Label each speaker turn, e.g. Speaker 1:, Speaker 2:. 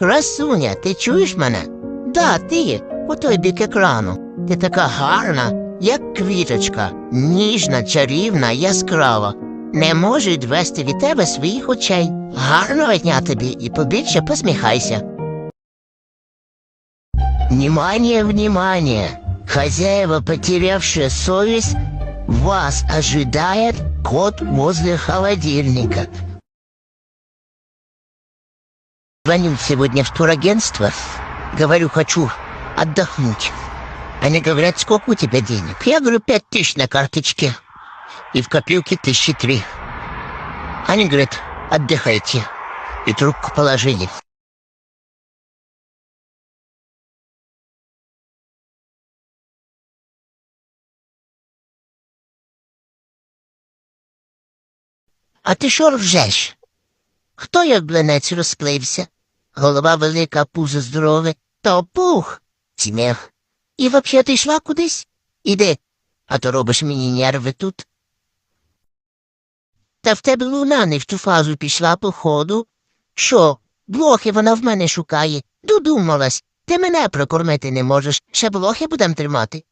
Speaker 1: Красуня, ти чуєш мене? Да, ти, по той бік екрану. Ти така гарна, як квіточка, ніжна, чарівна, яскрава. Не можу відвести від тебе своїх очей. Гарного дня тобі і побільше посміхайся. Внимание, внимание! Хозяева, потерявшие совесть, вас ожидает кот возле холодильника. Звоню сегодня в турагентство, говорю, хочу отдохнуть. Они говорят, сколько у тебя денег? Я говорю, пять тысяч на карточке и в копилке тысячи три. Они говорят, отдыхайте. И трубку положили. А ти що ржеш? Хто як блинець розплився? Голова велика, пузо здорове, то пух, сміх. І взагалі ти йшла кудись? Іди, а то робиш мені нерви тут. Та в тебе луна не в ту фазу пішла, походу. Що, блохи вона в мене шукає. Додумалась. Ти мене прокормити не можеш, ще блохи будем тримати.